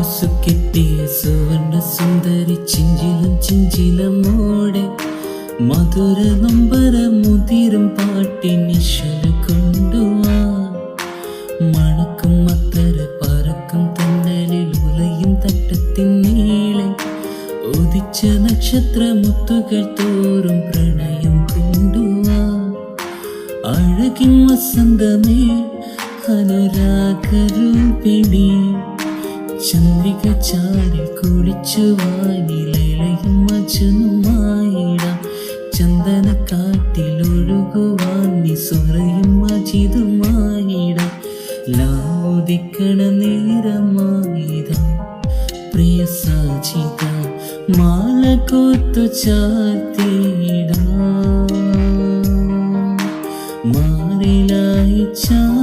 കൊലുസുകെട്ടിയ സുവർണ സുന്ദരി ചിഞ്ചിലും ചിഞ്ചിലമോടെ മധുര നൊമ്പര മുതിരും പാട്ടിനിശ്വര കൊണ്ടുവാ മണക്കും അത്തര പറക്കും തന്നലിൽ ഉലയും തട്ടത്തിൻ നീളെ. ഉദിച്ച നക്ഷത്ര മുത്തുകൾ തോറും പ്രണയം കൊണ്ടുവാ അഴകിൻ വസന്തമേ അനുരാഗരൂപിണി. ചന്ദ്രിക ചാടി കുളിച്ചു വാനിലയും മജനുമായിടാം. ചന്ദന കാട്ടിൽ ഒഴുകുവാൻ നിസ്വറയും മജിതുമായിട. ലാദിക്കണ നേരമായിതാം. പ്രിയ സാചിത മാല കൊത്തു ചാത്തിയിട മാറിലായി ചാ